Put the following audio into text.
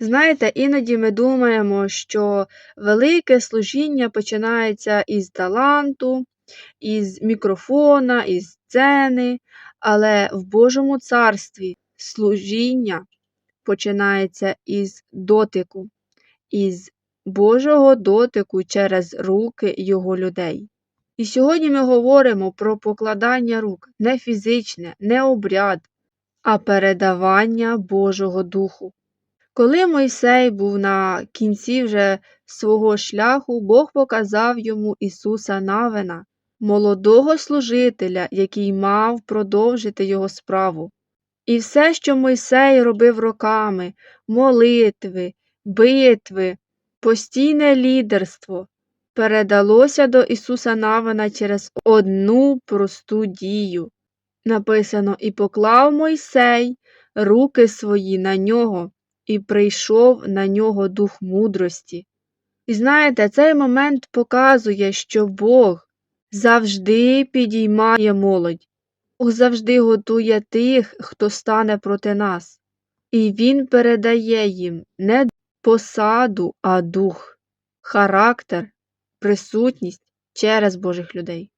Знаєте, іноді ми думаємо, що велике служіння починається із таланту, із мікрофона, із сцени, але в Божому царстві служіння починається із дотику, із Божого дотику через руки Його людей. І сьогодні ми говоримо про покладання рук не фізичне, не обряд, а передавання Божого Духу. Коли Мойсей був на кінці вже свого шляху, Бог показав йому Ісуса Навина, молодого служителя, який мав продовжити його справу. І все, що Мойсей робив роками молитви, битви, постійне лідерство, передалося до Ісуса Навина через одну просту дію. Написано, і поклав Мойсей руки свої на нього, і прийшов на нього дух мудрості. І знаєте, цей момент показує, що Бог завжди підіймає молодь, Бог завжди готує тих, хто стане проти нас, і Він передає їм не посаду, а дух, характер, присутність через Божих людей.